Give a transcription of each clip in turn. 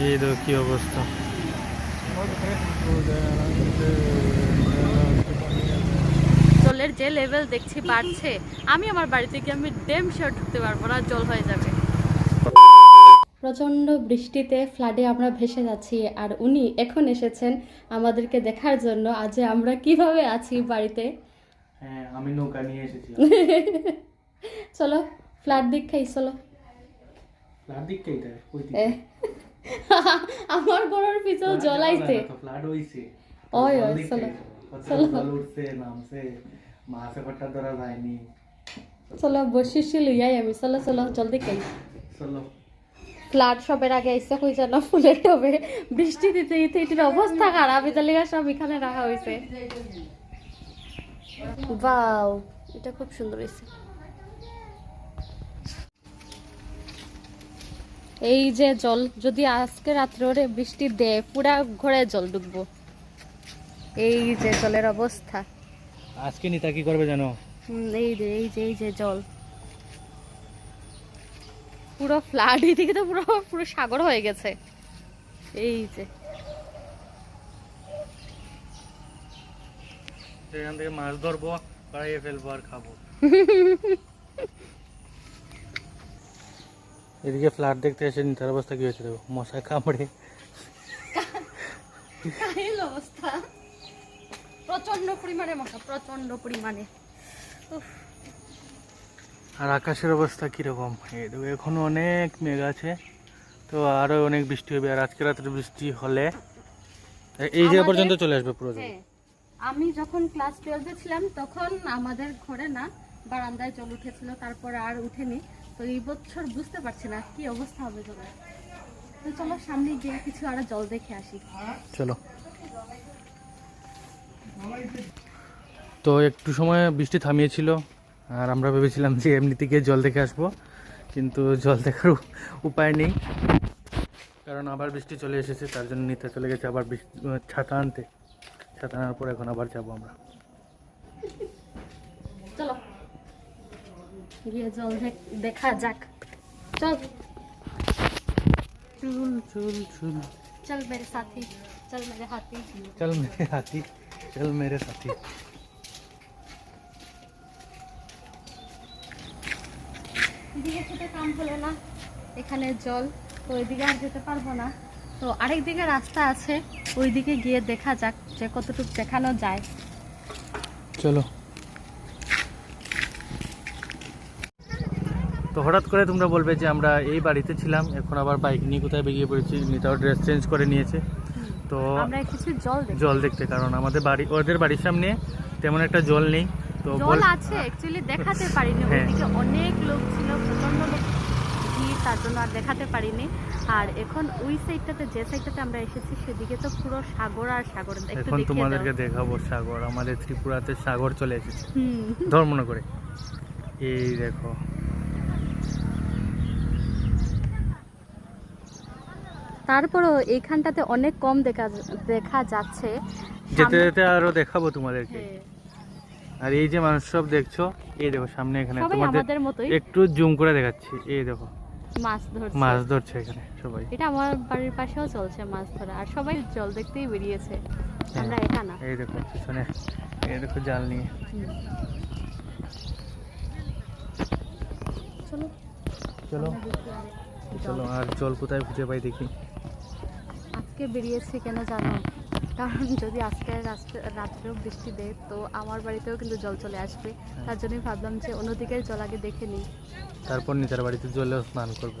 এই দেখো কি অবস্থা। জলের যে লেভেল দেখছি বাড়ছে আমি আমার বাড়িতে গিয়ে আমি ডেম শিওর ঢুকতে পারব না জল হয়ে যাবে। প্রচণ্ড বৃষ্টিতে ফ্লাডে আমরা ভেসে যাচ্ছি আর উনি এখন এসেছেন আমাদেরকে দেখার জন্য। আজ আমরা কীভাবে আছি বাড়িতে? হ্যাঁ আমি নৌকা নিয়ে এসেছি। চলো ফ্ল্যাট দিক খাই চলো। ফ্লাড ওই এ, আমার বড়র পিছেও জ্বলাইছে আইছে। ফ্লাড হইছে। ওই, জল ওই, চলো, চলো। উঠছে নামছে মাছে কটা ধরা যায়নি। চলো বসিছি লইয়াই আমি। চলো চলো জলদি খাই। চলো। ফ্লাড সবের আগে এসে হয়ে যেন ফুলের টবে। বৃষ্টি দিতে দিতে এটির অবস্থা খারাপ। এটা লেগে সব এখানে রাখা হয়েছে বাও এটা খুব সুন্দর হয়েছে এই যে জল যদি আজকে রাত্রে ওরে বৃষ্টি দেয় পুরা ঘরে জল ডুববো। এই যে জলের অবস্থা। আজকে নিতা কি করবে জানো? এই যে এই যে এই যে জল। পুরো ফ্লাড এদিকে তো পুরো পুরো সাগর হয়ে গেছে। এই যে। এখান থেকে মাছ ধরবো কড়াইয়ে ফেলব আর খাব। এদিকে ফ্ল্যাট দেখতে এসে নিতার অবস্থা কি হয়েছে দেখো মশায় কামড়ে অবস্থা। প্রচণ্ড পরিমাণে মশা প্রচণ্ড পরিমাণে। আর আকাশের অবস্থা কীরকম? এই এখনও অনেক মেঘ আছে। তো আরও অনেক বৃষ্টি হবে। আর আজকে রাত্রে বৃষ্টি হলে এই জায়গা পর্যন্ত চলে আসবে পুরো হ্যাঁ। আমি যখন ক্লাস টুয়েলভে ছিলাম তখন আমাদের ঘরে না বারান্দায় জল উঠেছিল তারপরে আর উঠেনি। তো এই বছর বুঝতে পারছি না কি অবস্থা হবে জলের তো চলো সামনে গিয়ে কিছু আরও জল দেখে আসি। চলো। তো একটু সময় বৃষ্টি থামিয়েছিল আর আমরা ভেবেছিলাম যে এমনিতে গিয়ে জল দেখে আসব কিন্তু জল দেখার উপায় নেই। কারণ আবার বৃষ্টি চলে এসেছে তার জন্য নিতে চলে গেছে আবার বৃষ্টি ছাতা আনতে। ছাতা আনার পর এখন আবার যাব আমরা। গিয়ে জল দেখা যাক। চল। চুল চুল চুল। চল মেরে সাথী চল মেরে হাতি। চল মেরে হাতি চল মেরে সাথী। এদিকে খেতে কাম হলো না এখানে জল তো ওইদিকে আর যেতে পারব না। তো আরেক দিকে রাস্তা আছে ওইদিকে গিয়ে দেখা যাক যে কতটুকু দেখানো যায়। চলো। তো হঠাৎ করে তোমরা বলবে যে আমরা এই বাড়িতে ছিলাম এখন আবার বাইক নিয়ে কোথায় বেরিয়ে পড়েছি নিতাও ড্রেস চেঞ্জ করে নিয়েছে। তো জল জল দেখতে কারণ আমাদের বাড়ি ওদের বাড়ির সামনে তেমন একটা জল নেই। তো জল আছে অ্যাকচুয়ালি দেখাতে পারিনি হ্যাঁ। ওইদিকে অনেক লোক ছিল প্রচণ্ড লোক তার জন্য আর দেখাতে পারিনি। আর এখন ওই সাইডটাতে যে সাইডটাতে আমরা এসেছি সেদিকে তো পুরো সাগর আর সাগর এখন তোমাদেরকে দেখাবো সাগর আমাদের ত্রিপুরাতে সাগর চলে এসেছে। ধর্মনগরে। এই দেখো। তারপরও এইখানটাতে অনেক কম দেখা দেখা যাচ্ছে। যেতে যেতে আরও দেখাবো তোমাদেরকে। হ্যাঁ, আর এই যে মানুষ সব দেখছ এই দেখো সামনে এখানে তোমাদের একটু জুম করে দেখাচ্ছি। এই দেখো। মাছ ধরছে। মাছ ধরছে এখানে সবাই। এটা আমার বাড়ির পাশেও চলছে মাছ ধরা। আর সবাই জল দেখতেই বেরিয়েছে। আমরা এটা না। এই দেখো পিছনে এই দেখো জাল নিয়ে। চলো। চলো। চলো আর জল কোথায় খুঁজে পাই দেখি। আজকে বেরিয়েছি কেন জানো? কারণ যদি আজকে রাত্রেও বৃষ্টি দেয় তো আমার বাড়িতেও কিন্তু জল চলে আসবে। তার জন্যই ভাবলাম যে অন্যদিকে জল আগে দেখে নিই। তারপর নিতার বাড়িতে জলে স্নান করব।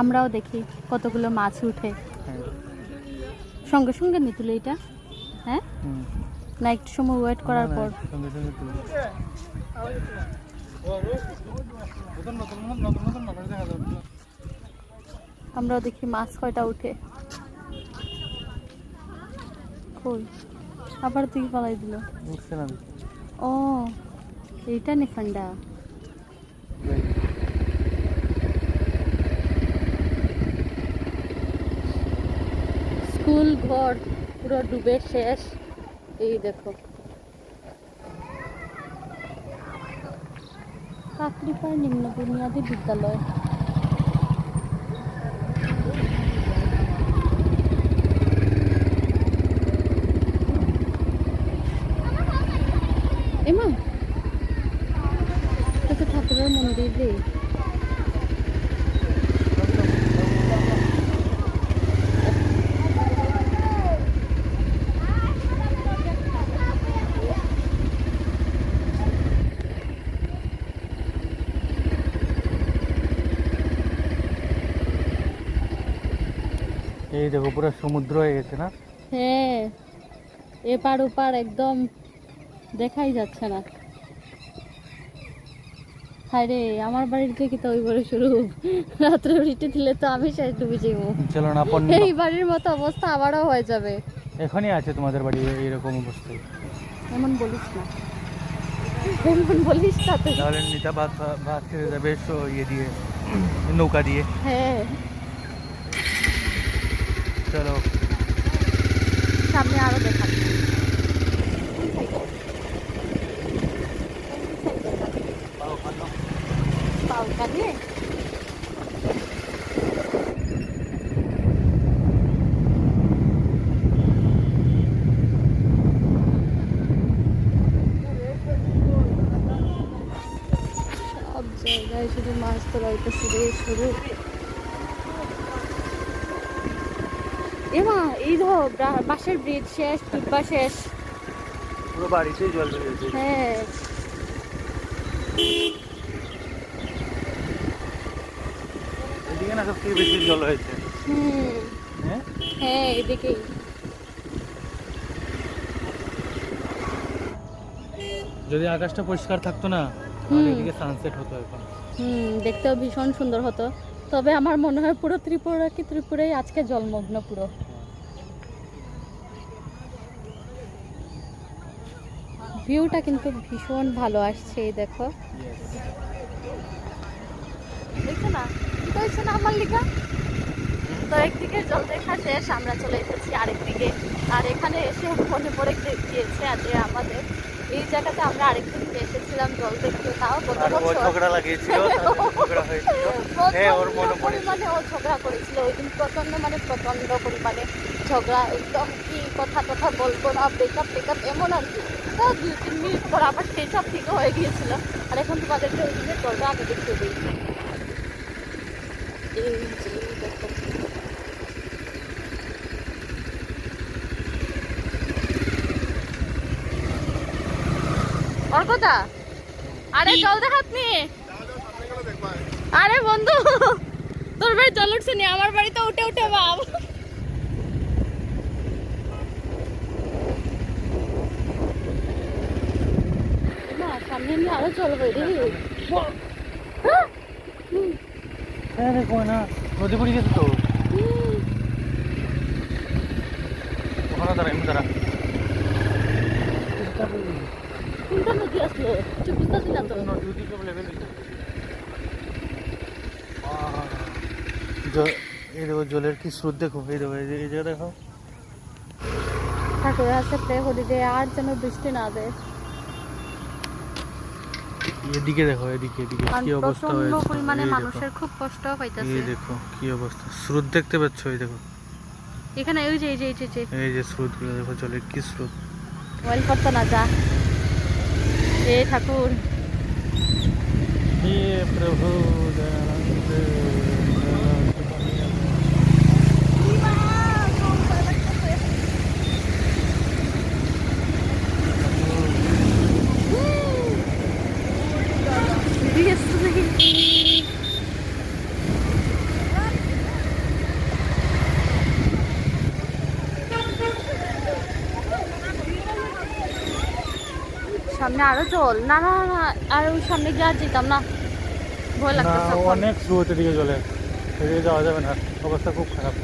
আমরাও দেখি কতগুলো মাছ উঠে। সঙ্গে সঙ্গে নি তুলে এটা। হ্যাঁ। না একটু সময় ওয়েট করার পর। সঙ্গে সঙ্গে তুলো। আমরাও দেখি মাছ কয়টা উঠে। কই? আবার তুই পালাই দিল। ও এইটা নিফান্ডা স্কুল ঘর পুরো ডুবে শেষ। এই দেখো। কাকরিপাড় নিম্ন বুনিয়াদী বিদ্যালয় এমা এটা তো ঠাকুরের মন্দির রে এই দেখো পুরো সমুদ্র হয়ে গেছে না? হ্যাঁ এপার ওপার একদম দেখাই যাচ্ছে না। হায় রে আমার বাড়ির থেকে তো ওই বাড়ি শুরু। রাত্রে বৃষ্টি দিলে তো আমি শেষ ডুবে যাব চলো না এই বাড়ির মতো অবস্থা আবারও হয়ে যাবে। এখনই আছে তোমাদের বাড়ি এরকম অবস্থায়। এমন বলিস না। এমন বলিস না তাহলে নিতা ভাত ভাত খেতে যাবে ইয়ে দিয়ে নৌকা দিয়ে। হ্যাঁ। চলো সামনে আরও দেখাবো পাউকা দিয়ে। সব জায়গায় শুধু মাছ তোলাইতেছে রে শুরু। এমা এই ধর বা- বাঁশের ব্রিজ শেষ টুপা শেষ। পুরো বাড়িতেই জল হ্যাঁ। এদিকে না সবথেকে বেশি জল হয়েছে। হুম। হ্যাঁ? হ্যাঁ এদিকেই। যদি আকাশটা পরিষ্কার থাকতো না তাহলে এদিকে সানসেট হতো এখন। হুম দেখতেও ভীষণ সুন্দর হতো। তবে আমার মনে হয় পুরো ত্রিপুরা কি ত্রিপুরাই আজকে জলমগ্ন পুরো। ভিউটা কিন্তু ভীষণ ভালো আসছে এই দেখো। দেখছ না? আমার লিখা তো একদিকে জল দেখা শেষ আমরা চলে এসেছি আরেকদিকে। আর এখানে এসে মনে পড়ে গে- গিয়েছে যে আমাদের এই জায়গাতে আমরা আরেকদিন এসেছিলাম জল দেখতে তাও গত বছর। ঝগড়া লাগিয়েছিল ঝগড়া হয়েছিল। হ্যাঁ ওর মনে প্রচণ্ড ও ঝগড়া করেছিল ওই দিন প্রচণ্ড মানে প্রচণ্ড পরিমাণে ঝগড়া একদম কি কথা কথা বলব না ব্রেকআপ টেকআপ এমন আর কি। তো দুই তিন মিনিট পর আবার সেই সব ঠিক হয়ে গিয়েছিল। আর এখন তোমাদেরকে ওই আগে দেখতে দিই। এই অর্কদা আরে জল দেখাতনি আরে বন্ধু তোর বাড়ি জল উঠছে নি আমার বাড়িতে উঠে উঠে বাপ হ্যাঁ দেখো তো ওখানে দাঁড়া এমনি দাঁড়া কোনটা জলের কি স্রোত দেখো এই দেখো এই জায়গা দেখো ঠাকুরের হাতে প্রে আর যেন বৃষ্টি না দেয় এদিকে দেখো এদিকে এদিকে। কি অবস্থা হয়েছে? পরিমাণে মানুষের খুব কষ্ট হইতাছে। এই দেখো কি অবস্থা। স্রোত দেখতে পাচ্ছ? এই দেখো। এখানে ওই যে এই যে এই যে, এই যে। স্রোতগুলো দেখো চলে কি স্রোত? ওয়েল করতে না যা। এ ঠাকুর। হে প্রভু সামনে আরও চল না না না আর ওই সামনে গিয়ে আর যেতাম না। ভয় না লাগতেছে অনেক স্রোত এদিকে চলে এদিকে যাওয়া যাবে না অবস্থা খুব খারাপ।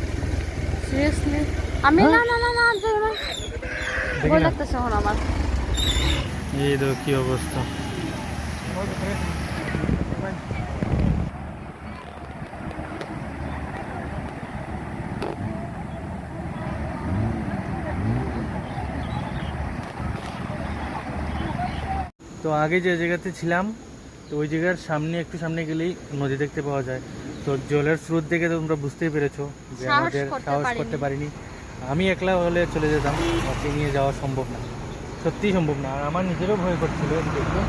সিরিয়াসলি আমি না না না না আর না। ভয় লাগতেছে এখন আমার। এই দেখো কি অবস্থা। তো আগে যে জায়গাতে ছিলাম তো ওই জায়গার সামনে একটু সামনে গেলেই নদী দেখতে পাওয়া যায়। তো জলের স্রোত দেখে তো তোমরা বুঝতেই পেরেছ যে আমাদের সাহস। করতে পারিনি। আমি একলা হলে চলে যেতাম ওকে নিয়ে যাওয়া সম্ভব না। সত্যিই সম্ভব না আর আমার নিজেরও ভয় করছিল এটা দেখে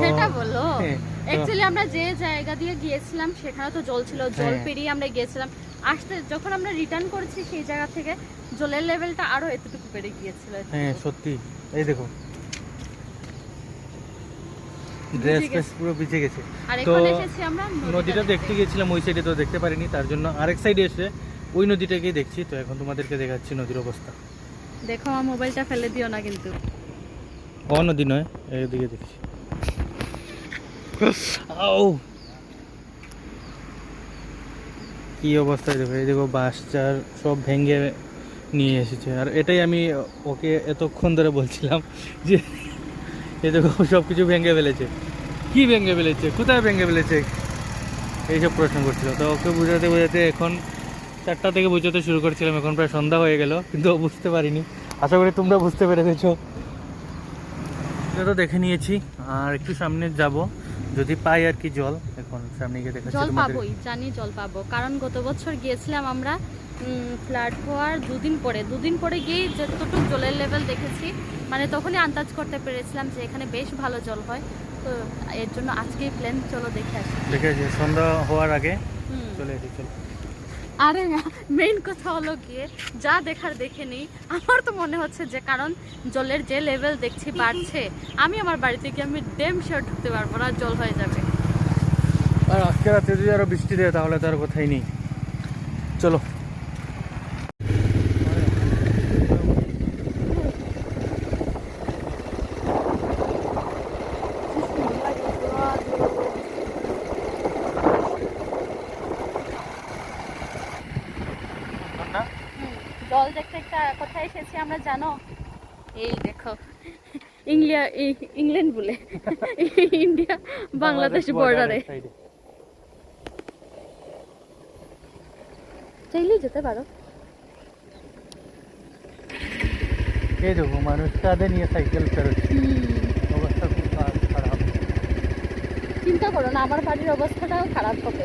সেটা বলো। অ্যাকচুয়ালি আমরা যে জায়গা দিয়ে গিয়েছিলাম সেখানে তো জল ছিল জল হ্যাঁ। পেরিয়ে আমরা গিয়েছিলাম। আসতে যখন আমরা রিটার্ন করেছি সেই জায়গা থেকে জলের লেভেলটা আরও এতটুকু বেড়ে গিয়েছিল। হ্যাঁ সত্যি। এই দেখো ড্রেস। ফ্রেস পুরো ভিজে গেছে। তো নদীটা দেখতে গেছিলাম ওই সাইডে তো দেখতে পারিনি তার জন্য আরেক সাইডে এসে ওই নদীটাকেই দেখছি। তো এখন তোমাদেরকে দেখাচ্ছি নদীর অবস্থা। দেখো আমার মোবাইলটা ফেলে দিও না কিন্তু। ও নদী নয় এদিকে দেখছি। আও! কি অবস্থায় দেখো এই দেখো বাঁশ চার সব ভেঙে নিয়ে এসেছে। আর এটাই আমি ওকে এতক্ষণ ধরে বলছিলাম যে এই দেখো সব কিছু ভেঙে ফেলেছে। কি ভেঙে ফেলেছে? কোথায় ভেঙে ফেলেছে? এইসব প্রশ্ন করছিল। তো ওকে বোঝাতে বোঝাতে এখন চারটা থেকে বোঝাতে শুরু করছিলাম। এখন প্রায় সন্ধ্যা হয়ে গেল, কিন্তু বুঝতে পারিনি। আশা করি তোমরা বুঝতে পেরে গেছো। তো দেখে নিয়েছি। আর একটু সামনে যাব, যদি পাই আর কি জল। এখন গিয়ে দেখাচ্ছি জল পাবোই জানি জল পাবো। কারণ গত বছর গিয়েছিলাম আমরা ফ্ল্যাট হওয়ার দুদিন পরে। দুদিন পরে গিয়েই যতটুকু জলের লেভেল দেখেছি মানে তখনই আন্দাজ করতে পেরেছিলাম যে এখানে বেশ ভালো জল হয়। তো এর জন্য আজকেই প্ল্যান চলো দেখে আসি। দেখেছি সন্ধ্যা হওয়ার আগে চলে এসেছি চলো। আরে মেইন কথা হলো গিয়ে যা দেখার দেখে নেই। আমার তো মনে হচ্ছে যে কারণ জলের যে লেভেল দেখছি বাড়ছে আমি আমার বাড়িতে গিয়ে আমি ডেম শিওর ঢুকতে পারব না জল হয়ে যাবে। আর আজকে রাতে যদি আরও বৃষ্টি দেয় তাহলে তো আর কোথায় নেই। চলো। জল দেখতে একটা কোথায় এসেছি আমরা জানো? এই দেখো ইংলিয়া ইংল্যান্ড বলে। ইন্ডিয়া বাংলাদেশ বর্ডারে চাইলেই যেতে পারো। এই দেখো মানুষ কাঁধে নিয়ে সাইকেল চালাচ্ছে অবস্থা খুব খারাপ চিন্তা করো না আমার বাড়ির অবস্থাটাও খারাপ হবে।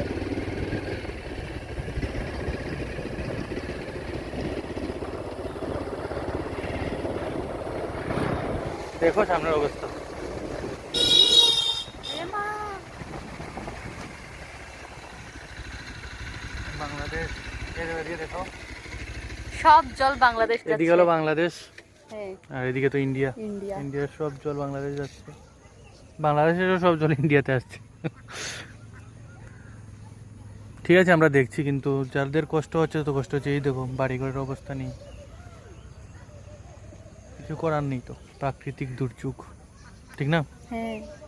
দেখো সামনের অবস্থা। বাংলাদেশ সব জল বাংলাদেশ এদিকে হলো বাংলাদেশ। হ্যাঁ। আর এদিকে তো ইন্ডিয়া। ইন্ডিয়া। ইন্ডিয়ার সব জল বাংলাদেশ যাচ্ছে। বাংলাদেশেরও সব জল ইন্ডিয়াতে আসছে। ঠিক আছে আমরা দেখছি কিন্তু যাদের কষ্ট হচ্ছে তো কষ্ট হচ্ছে। এই দেখো বাড়িঘরের অবস্থা নেই। কিছু করার নেই তো। প্রাকৃতিক দুর্যোগ। ঠিক না? হ্যাঁ।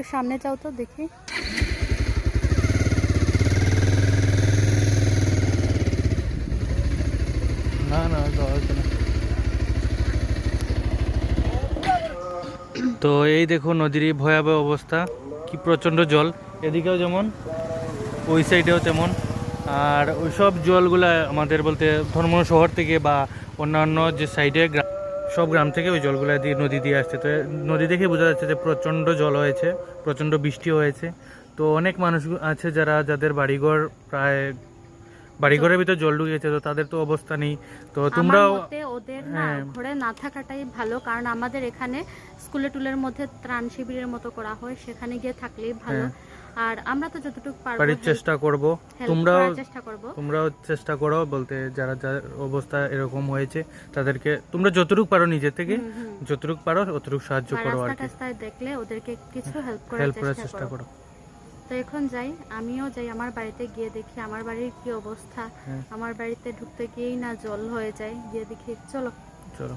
একটু সামনে যাও তো, দেখি। না না তো এই দেখো নদীর ভয়াবহ অবস্থা, কি প্রচণ্ড জল। এদিকেও যেমন, ওই সাইডেও তেমন। আর ওই সব জলগুলা আমাদের বলতে ধর্ম শহর থেকে বা অন্যান্য যে সাইডে সব গ্রাম থেকে ওই জলগুলা দিয়ে নদী দিয়ে আসছে তো নদী দেখে বোঝা যাচ্ছে যে প্রচণ্ড জল হয়েছে প্রচণ্ড বৃষ্টি হয়েছে তো অনেক মানুষ আছে যারা যাদের বাড়িঘর প্রায় বাড়িঘরের ভিতর জল ঢুকেছে তো তাদের তো অবস্থা নেই তো তোমরাও ওদের না হ্যাঁ। ঘরে না থাকাটাই ভালো কারণ আমাদের এখানে স্কুলে টুলের মধ্যে ত্রাণ শিবিরের মতো করা হয় সেখানে গিয়ে থাকলেই ভালো হ্যাঁ। আর আমরা তো যতটুকু পারব বাড়ির চেষ্টা করব। তোমরাও চেষ্টা করব। তোমরাও চেষ্টা করো বলতে যারা যার অবস্থা এরকম হয়েছে তাদেরকে তোমরা যতটুকু পারো নিজে থেকে। যতটুকু পারো অতটুকু সাহায্য করো আর রাস্তা কি। টাস্তায় দেখলে ওদেরকে কিছু হেল্প করার হেল্প করার চেষ্টা করো। তো এখন যাই আমিও যাই আমার বাড়িতে গিয়ে দেখি আমার বাড়ির কি অবস্থা। হ্যাঁ। আমার বাড়িতে ঢুকতে গিয়েই না জল হয়ে যায় গিয়ে দেখি চলো। চলো।